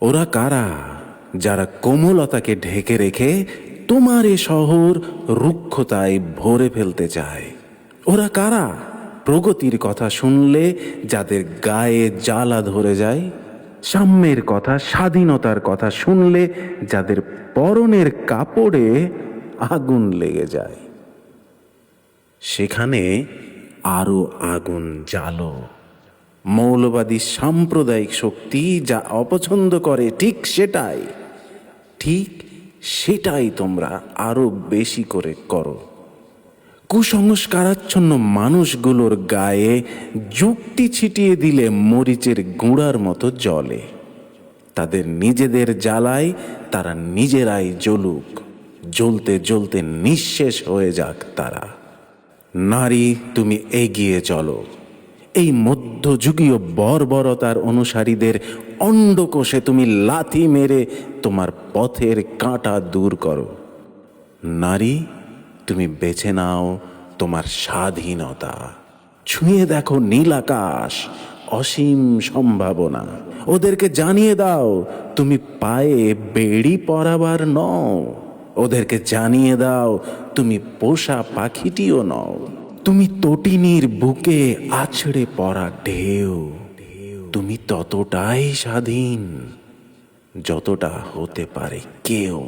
ওরা কারা? যারা কোমলতাকে ঢেকে রেখে তোমার এ শহর রুক্ষতায় ভরে ফেলতে চায়। ওরা কারা? প্রগতির কথা শুনলে যাদের গায়ে জ্বালা ধরে যায়। সাম্যের কথা, স্বাধীনতার কথা শুনলে যাদের পরনের কাপড়ে আগুন লেগে যায়। সেখানে আরও আগুন জ্বালো। মৌলবাদী সাম্প্রদায়িক শক্তি যা অপছন্দ করে ঠিক সেটাই ঠিক সেটাই তোমরা আরও বেশি করে করো। কুসংস্কারাচ্ছন্ন মানুষগুলোর গায়ে যুক্তি ছিটিয়ে দিলে মরিচের গুঁড়ার মতো জলে তাদের নিজেদের জ্বালায় তারা নিজেরাই জ্বলুক, জ্বলতে জ্বলতে নিঃশেষ হয়ে যাক তারা। নারী, তুমি এগিয়ে চলো। এই মধ্যযুগীয় বর্বরতার অনুসারীদের অন্ডকোষে তুমি লাথি মেরে তোমার পথের কাঁটা দূর করো। নারী, তুমি বেছে নাও তোমার স্বাধীনতা। ছুঁয়ে দেখো নীল আকাশ, অসীম সম্ভাবনা। ওদেরকে জানিয়ে দাও, তুমি পায়ে বেড়ি পরাবার নও। ওদেরকে জানিয়ে দাও, তুমি পোষা পাখিটিও নও। তুমি তটিনীর বুকে আছড়ে পড়া ঢেউ তুমি ততটাই স্বাধীন যতটা হতে পারে কেউ।